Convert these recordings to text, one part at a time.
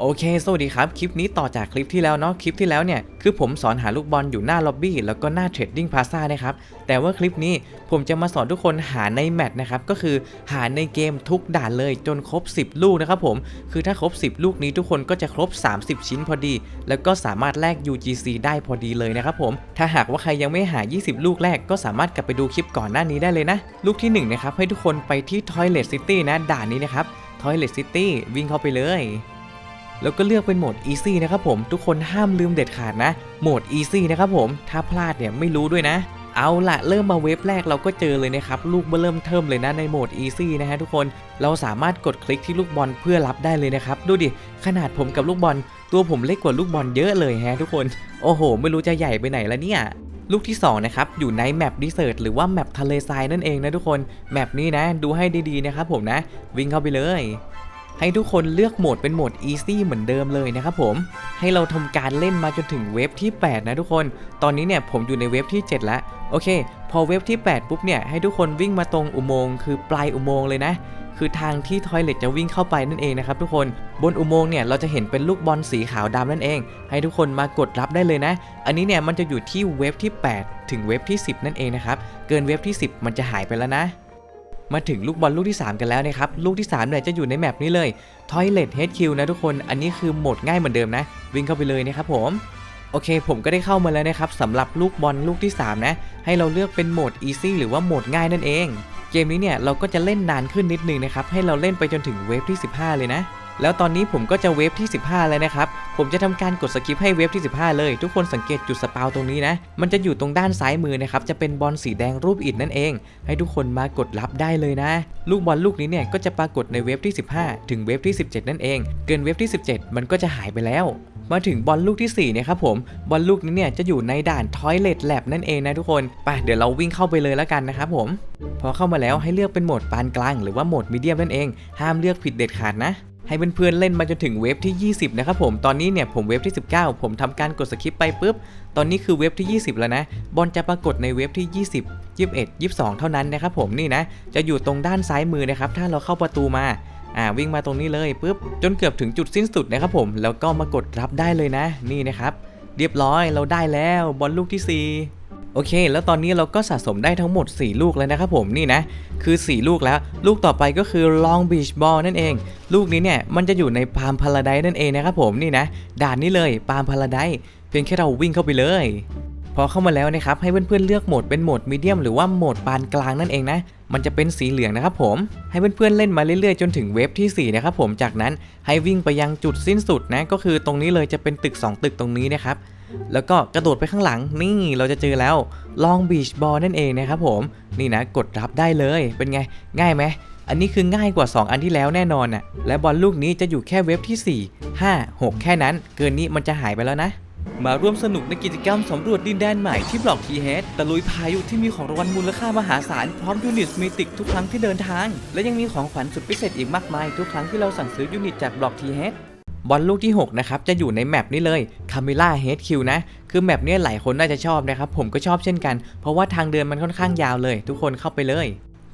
โอเค สวัสดีครับ คลิปนี้ต่อจากคลิปที่แล้วเนาะ คลิปที่แล้วเนี่ย คือผมสอนหาลูกบอลอยู่หน้าล็อบบี้ แล้วก็หน้าเทรดดิ้งพาซ่านะครับ แต่ว่าคลิปนี้ผมจะมาสอนทุกคนหาในแมตช์นะครับ ก็คือหาในเกมทุกด่านเลยจนครบ 10 ลูกนะครับผม คือถ้าครบ 10 ลูกนี้ทุกคนก็จะครบ 30 ชิ้นพอดี แล้วก็สามารถแลก UGC ได้พอดีเลยนะครับผม ถ้าหากว่าใครยังไม่หา 20 ลูกแรกก็สามารถกลับไปดูคลิปก่อนหน้านี้ได้เลยนะ ลูกที่หนึ่งนะครับ ให้ทุกคนไปที่ Toilet City นะ ด่านนี้นะครับ Toilet City วิ่งเข้าไปเลย แล้วก็เลือกเป็นโหมด Easy นะครับผม ทุกคนห้ามลืมเด็ดขาดนะ โหมด Easy นะครับผม ถ้าพลาดเนี่ยไม่รู้ด้วยนะ เอาละเริ่มมาเว็บแรกเราก็เจอเลยนะครับ ลูกเบอร์เริ่มเทิมเลยนะในโหมด Easy นะฮะทุกคน เราสามารถกดคลิกที่ลูกบอลเพื่อรับได้เลยนะครับ ดูดิ ขนาดผมกับลูกบอล ตัวผมเล็กกว่าลูกบอลเยอะเลยฮะทุกคน โอ้โห ไม่รู้จะใหญ่ไปไหนแล้วเนี่ยลูกที่2นะครับอยู่ในแมปดีเซ r ร์ตหรือว่าแมปทะเลทรายนั่นเองนะทุกคนแมปนี้นะดูให้ดีๆนะครับผมนะ วิ่งเข้าไปเลย ให้ทุกคนเลือกโหมดเป็นโหมด Easy เหมือนเดิมเลยนะครับผม ให้เราทำการเล่นมาจนถึงเวฟที่ 8 นะทุกคน ตอนนี้เนี่ยผมอยู่ในเวฟที่ 7 แล้ว โอเค พอเวฟที่ 8 ปุ๊บเนี่ยให้ทุกคนวิ่งมาตรงอุโมงค์คือปลายอุโมงค์เลยนะคือทางที่ทอยเลทจะวิ่งเข้าไปนั่นเองนะครับทุกคนบนอุโมงค์เนี่ยเราจะเห็นเป็นลูกบอลสีขาวดำนั่นเอง ให้ทุกคนมากดรับได้เลยนะ อันนี้เนี่ยมันจะอยู่ที่เวฟที่ 8 ถึงเวฟที่ 10 นั่นเองนะครับ เกินเวฟที่ 10 มันจะหายไปแล้วนะ มาถึงลูกบอลลูกที่ 3 กันแล้วนะครับ ลูกที่3เนี่ยจะอยู่ในแมปนี้เลย Toilet HQ นะทุกคน อันนี้คือโหมดง่ายเหมือนเดิมนะ วิ่งเข้าไปเลยนะครับผม โอเค ผมก็ได้เข้ามาแล้วนะครับสำหรับลูกบอลลูกที่ 3 นะ ให้เราเลือกเป็นโหมด Easy หรือว่าโหมดง่ายนั่นเอง เกมนี้เนี่ยเราก็จะเล่นนานขึ้นนิดนึงนะครับ ให้เราเล่นไปจนถึงเวฟที่ 15 เลยนะ แล้วตอนนี้ผมก็จะเวฟที่ 15 แล้วนะครับ ผมจะทำการกดสกิปให้เวฟที่ 15 เลย ทุกคนสังเกตจุดสปาวตรงนี้นะ มันจะอยู่ตรงด้านซ้ายมือนะครับ จะเป็นบอลสีแดงรูปอิฐนั่นเอง ให้ทุกคนมากดรับได้เลยนะ ลูกบอลลูกนี้เนี่ยก็จะปรากฏในเวฟที่ 15 ถึงเวฟที่ 17 นั่นเอง เกินเวฟที่ 17 มันก็จะหายไปแล้ว มาถึงบอลลูกที่4เนี่ยครับผม บอลลูกนี้เนี่ยจะอยู่ในด่าน Toilet Lab นั่นเองนะทุกคน ไปเดี๋ยวเราวิ่งเข้าไปเลยแล้วกันนะครับผม พอเข้ามาแล้วให้เลือกเป็นโหมดปานกลาง หรือว่าโหมดมีเดียมนั่นเอง ห้ามเลือกผิดเด็ดขาดนะ ให้เพื่อนๆเล่นมาจนถึงเวฟที่ 20 นะครับผมตอนนี้เนี่ยผมเวฟที่ 19 ผมทำการกดสคริปไปปุ๊บ ตอนนี้คือเวฟที่ 20 แล้วนะ บอลจะปรากฏในเวฟที่ 20 21 22 เท่านั้นนะครับผมนี่นะ จะอยู่ตรงด้านซ้ายมือนะครับ ถ้าเราเข้าประตูมาอ่าวิ่งมาตรงนี้เลยปุ๊บจนเกือบถึงจุดสิ้นสุดนะครับผมแล้วก็มากดรับได้เลยนะ นี่นะครับ เรียบร้อยเราได้แล้วบอลลูกที่ 4 โอเค แล้วตอนนี้เราก็สะสมได้ทั้งหมด 4 ลูกแล้วนะครับผมนี่นะ คือ 4 ลูกแล้ว ลูกต่อไปก็คือ Long Beach Ball นั่นเอง ลูกนี้เนี่ยมันจะอยู่ในพามพาราไดนั่นเองนะครับผมนี่นะ ด่านนี้เลยปามพาราไดเพียงแค่เราวิ่งเข้าไปเลยพอเข้ามาแล้วนะครับให้เพื่อนๆเลือกโหมดเป็นโหมดมีเดียมหรือว่าโหมดปานกลางนั่นเองนะ มันจะเป็นสีเหลืองนะครับผมให้เพื่อนๆเล่นมาเรื่อยๆจนถึงเวฟที่4นะครับผมจากนั้นให้วิ่งไปยังจุดสิ้นสุดนะก็คือตรงนี้เลยจะเป็นตึก 2 ตึกตรงนี้นะครับ แล้วก็กระโดดไปข้างหลังนี่เราจะเจอแล้ว Long Beach Ball นั่นเองนะครับผมนี่นะกดรับได้เลยเป็นไงง่ายไหมอันนี้คือง่ายกว่า 2 อันที่แล้วแน่นอนน่ะและบอลลูกนี้จะอยู่แค่เวฟที่ 4 5 6 แค่นั้น เกินนี้มันจะหายไปแล้วนะ มาร่วมสนุกในกิจกรรมสำรวจดินแดนใหม่ที่บล็อกทีเฮดตะลุยพายุที่มีของรางวัลมูลค่ามหาศาลพร้อมยูนิตมีติกทุกครั้งที่เดินทาง และยังมีของขวัญสุดพิเศษอีกมากมาย ทุกครั้งที่เราสั่งซื้อยูนิตจากบล็อกทีเฮด บอลลูกที่ 6 นะครับ จะอยู่ในแมปนี้เลย Camilla HQ นะ คือแมปนี้หลายคนน่าจะชอบนะครับ ผมก็ชอบเช่นกัน เพราะว่าทางเดินมันค่อนข้างยาวเลย ทุกคนเข้าไปเลย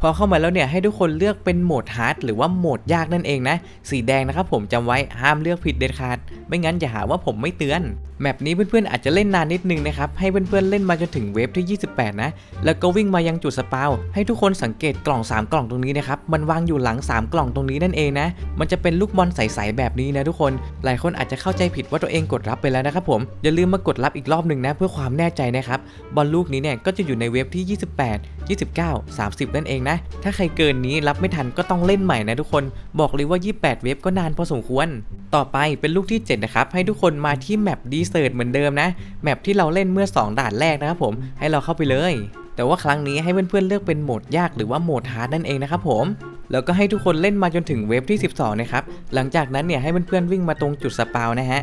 พอเข้ามาแล้วเนี่ยให้ทุกคนเลือกเป็นโหมดฮาร์ดหรือว่าโหมดยากนั่นเองนะ สีแดงนะครับผมจำไว้ห้ามเลือกผิดเด็ดขาด ไม่งั้นอย่าหาว่าผมไม่เตือน แมปนี้เพื่อนๆอาจจะเล่นนานนิดนึงนะครับ ให้เพื่อนๆเล่นมาจนถึงเวฟที่ 28 นะ แล้วก็วิ่งมายังจุดสปาวให้ทุกคนสังเกตกล่อง 3 กล่องตรงนี้นะครับ มันวางอยู่หลัง 3 กล่องตรงนี้นั่นเองนะ มันจะเป็นลูกบอลใสๆแบบนี้นะทุกคน หลายคนอาจจะเข้าใจผิดว่าตัวเองกดรับไปแล้วนะครับผม อย่าลืมมากดรับอีกรอบหนึ่งนะเพื่อความแน่ใจนะครับ บอลลูกนี้เนี่ยก็จะอยู่ในเวฟที่ 28 29 30 นั่นเองนะถ้าใครเกินนี้รับไม่ทันก็ต้องเล่นใหม่นะทุกคน บอกเลยว่า 28 เวฟก็นานพอสมควร ต่อไปเป็นลูกที่ 7 นะครับ ให้ทุกคนมาที่แมปดีเซิร์ตเหมือนเดิมนะ แมปที่เราเล่นเมื่อ 2 ด่านแรกนะครับผม ให้เราเข้าไปเลย แต่ว่าครั้งนี้ให้เพื่อนๆเลือกเป็นโหมดยากหรือว่าโหมดฮาร์ดนั่นเองนะครับผมแล้วก็ให้ทุกคนเล่นมาจนถึงเวฟที่ 12 นะครับ หลังจากนั้นเนี่ยให้เพื่อนๆวิ่งมาตรงจุดสปาวนะฮะ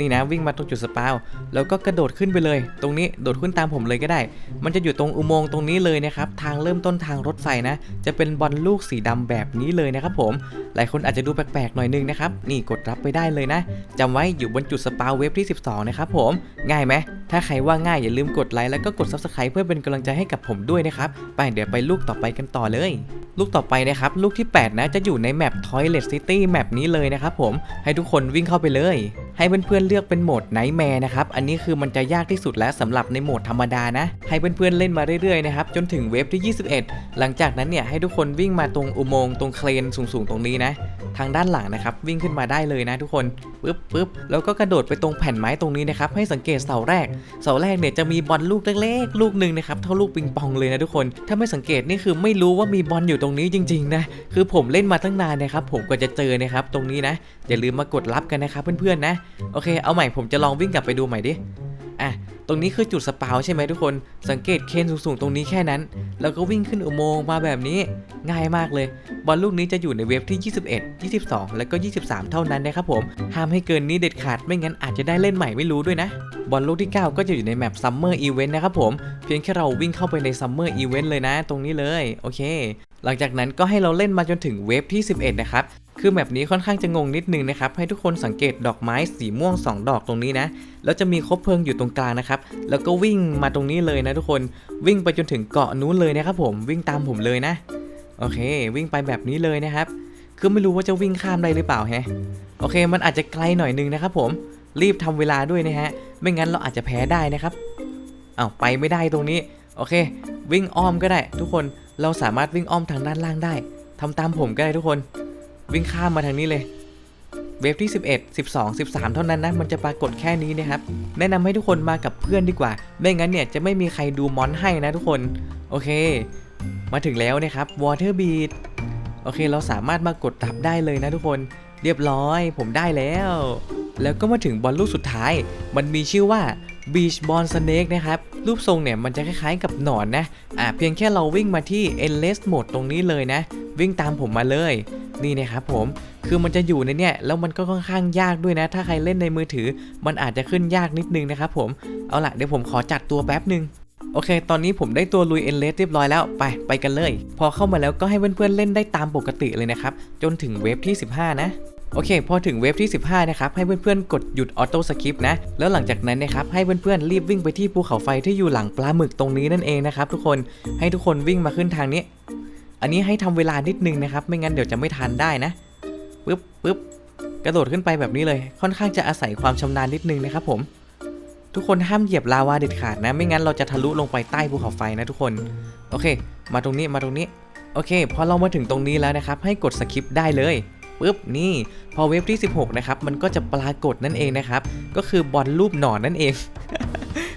นี่นะวิ่งมาตรงจุดสปาวแล้วก็กระโดดขึ้นไปเลย ตรงนี้โดดขึ้นตามผมเลยก็ได้ มันจะอยู่ตรงอุโมงค์ตรงนี้เลยนะครับทางเริ่มต้นทางรถไฟนะ จะเป็นบอลลูกสีดำแบบนี้เลยนะครับผมหลายคนอาจจะดูแปลกๆหน่อยนึงนะครับนี่กดรับไปได้เลยนะจำไว้อยู่บนจุดสปาวเวฟที่ 12 นะครับผมง่ายไหมถ้าใครว่าง่ายอย่าลืมกดไลค์แล้วก็กด subscribe เพื่อเป็นกำลังใจให้กับผมด้วยนะครับไปเดี๋ยวไปลูกต่อไปกันต่อเลย ลูกต่อไปนะครับลูกที่ 8 นะจะอยู่ในแมป Toilet City แมปนี้เลยนะครับผมให้ทุกคนวิ่งเข้าไปเลย ให้เพื่อนๆเลือกเป็นโหมด Nightmare นะครับ อันนี้คือมันจะยากที่สุดแล้วสำหรับในโหมดธรรมดานะ ให้เพื่อนๆเล่นมาเรื่อยๆนะครับ จนถึงเวฟที่ 21 หลังจากนั้นเนี่ยให้ทุกคนวิ่งมาตรงอุโมงค์ตรงเครนสูงๆ ตรงนี้นะ ทางด้านหลังนะครับวิ่งขึ้นมาได้เลยนะทุกคนปึ๊บปึ๊บแล้วก็กระโดดไปตรงแผ่นไม้ตรงนี้นะครับให้สังเกตเสาแรก เสาแรกเนี่ยจะมีบอลลูกเล็กๆ ลูกหนึ่งนะครับเท่าลูกปิงปองเลยนะทุกคน ถ้าไม่สังเกตนี่คือไม่รู้ว่ามีบอลอยู่ตรงนี้จริงๆนะคือผมเล่นมาตั้งนานนะครับผมก็จะเจอนะครับตรงนี้นะอย่าลืมมากดรับกันนะครับเพื่อนๆนะโอเคเอาใหม่ผมจะลองวิ่งกลับไปดูใหม่ดิ อะ ตรงนี้คือจุดสปาวใช่ไหมทุกคน สังเกตเคนสูงๆ ตรงนี้แค่นั้น แล้วก็วิ่งขึ้นอุโมงค์มาแบบนี้ ง่ายมากเลย บอลลูกนี้จะอยู่ในเวฟที่ 21 22 แล้วก็ 23 เท่านั้นนะครับผม ห้ามให้เกินนี้เด็ดขาด ไม่งั้นอาจจะได้เล่นใหม่ไม่รู้ด้วยนะ บอลลูกที่ 9 ก็จะอยู่ในแมป Summer Event นต์นะครับผม เพียงแค่เราวิ่งเข้าไปใน Summer Event เลยนะ ตรงนี้เลย โอเค หลังจากนั้นก็ให้เราเล่นมาจนถึงเวฟที่ 11 นะครับ คือแมปนี้ค่อนข้างจะงงนิดนึงนะครับ ให้ทุกคนสังเกตดอกไม้สีม่วง 2 ดอกตรงนี้นะ แล้วจะมีคบเพลิงอยู่ตรงกลางนะครับ แล้วก็วิ่งมาตรงนี้เลยนะทุกคน วิ่งไปจนถึงเกาะนู้นเลยนะครับผม วิ่งตามผมเลยนะ โอเค วิ่งไปแบบนี้เลยนะครับ คือไม่รู้ว่าจะวิ่งข้ามได้หรือเปล่าแฮะ โอเค มันอาจจะไกลหน่อยนึงนะครับผม รีบทำเวลาด้วยนะฮะ ไม่งั้นเราอาจจะแพ้ได้นะครับอ้าวไปไม่ได้ตรงนี้ โอเค วิ่งอ้อมก็ได้ ทุกคน เราสามารถวิ่งอ้อมทางด้านล่างได้ทำตามผมก็ได้ทุกคน วิ่งข้ามมาทางนี้เลย เวฟที่ 11 12 13 เท่านั้นนะ มันจะปรากฏแค่นี้นะครับ แนะนำให้ทุกคนมากับเพื่อนดีกว่า ไม่งั้นเนี่ยจะไม่มีใครดูมอนให้นะทุกคน โอเค มาถึงแล้วนะครับ Water Beat โอเค เราสามารถมากดรับได้เลยนะทุกคน เรียบร้อย ผมได้แล้ว แล้วก็มาถึงบอลลูกสุดท้าย มันมีชื่อว่า Beach Ball Snake นะครับ รูปทรงเนี่ยมันจะคล้ายๆกับหนอนนะ อ่าเพียงแค่เราวิ่งมาที่ Endless Mode ตรงนี้เลยนะ วิ่งตามผมมาเลย นี่นะครับผมคือมันจะอยู่ในเนี่ยแล้วมันก็ค่อนข้างยากด้วยนะ ถ้าใครเล่นในมือถือ มันอาจจะขึ้นยากนิดนึงนะครับผมเอาล่ะเดี๋ยวผมขอจัดตัวแป๊บหนึ่งโอเค ตอนนี้ผมได้ตัวลุยเอ็นเลสเรียบร้อยแล้ว ไป ไปกันเลย พอเข้ามาแล้วก็ให้เพื่อนๆเล่นได้ตามปกติเลยนะครับ จนถึงเวฟที่ 15 นะ โอเค พอถึงเวฟที่ 15 นะครับ ให้เพื่อนๆ กดหยุดออโต้สคริปนะ แล้วหลังจากนั้นนะครับ ให้เพื่อนๆ รีบวิ่งไปที่ภูเขาไฟที่อยู่หลังปลาหมึกตรงนี้นั่นเองนะครับทุกคน ให้ทุกคนวิ่งมาขึ้นทางนี้ อันนี้ให้ทำเวลานิดนึงนะครับ ไม่งั้นเดี๋ยวจะไม่ทันได้นะปึ๊บปึ๊บกระโดดขึ้นไปแบบนี้เลย ค่อนข้างจะอาศัยความชำนาญนิดนึงนะครับผม ทุกคนห้ามเหยียบลาวาเด็ดขาดนะ ไม่งั้นเราจะทะลุลงไปใต้ภูเขาไฟนะทุกคน โอเค มาตรงนี้มาตรงนี้ โอเค พอเรามาถึงตรงนี้แล้วนะครับ ให้กดสคริปได้เลยปึ๊บนี่พอเวฟที่ 16 นะครับ มันก็จะปรากฏนั่นเองนะครับ ก็คือบอลรูปหนอนนั่นเอง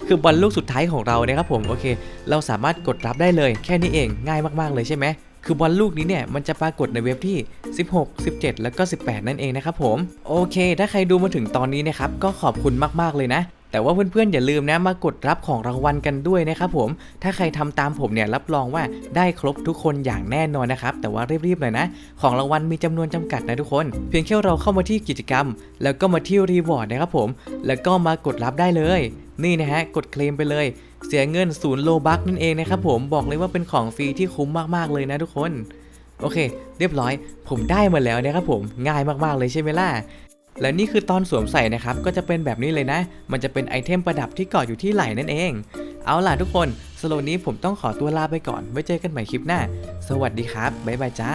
คือบอลลูกสุดท้ายของเรานะครับผม โอเค เราสามารถกดรับได้เลย แค่นี้เองง่ายมาก ๆ เลยใช่ไหม คือบอลลูกนี้เนี่ยมันจะปรากฏในเว็บที่ 16 17 แล้วก็ 18 นั่นเองนะครับผม โอเค ถ้าใครดูมาถึงตอนนี้นะครับก็ขอบคุณมากๆเลยนะ แต่ว่าเพื่อนๆ อย่าลืมนะมากดรับของรางวัลกันด้วยนะครับผม ถ้าใครทำตามผมเนี่ยรับรองว่าได้ครบทุกคนอย่างแน่นอนนะครับ แต่ว่ารีบๆหน่อยนะ ของรางวัลมีจำนวนจำกัดนะทุกคน เพียงแค่เราเข้ามาที่กิจกรรม แล้วก็มาที่รีวอร์ดนะครับผม แล้วก็มากดรับได้เลย นี่นะฮะกดเคลมไปเลยเสียเงินศูนย์โลบักนั่นเองนะครับผมบอกเลยว่าเป็นของฟรีที่คุ้มมากๆเลยนะทุกคน โอเค เรียบร้อย ผมได้มาแล้วนะครับผมง่ายมากๆเลยใช่ไหมล่ะ และนี่คือตอนสวมใส่นะครับ ก็จะเป็นแบบนี้เลยนะ มันจะเป็นไอเทมประดับที่เกาะอยู่ที่ไหล่นั่นเอง เอาล่ะทุกคนสโลว์นี้ผมต้องขอตัวลาไปก่อน ไว้เจอกันใหม่คลิปหน้า สวัสดีครับ บ๊ายบายจ้า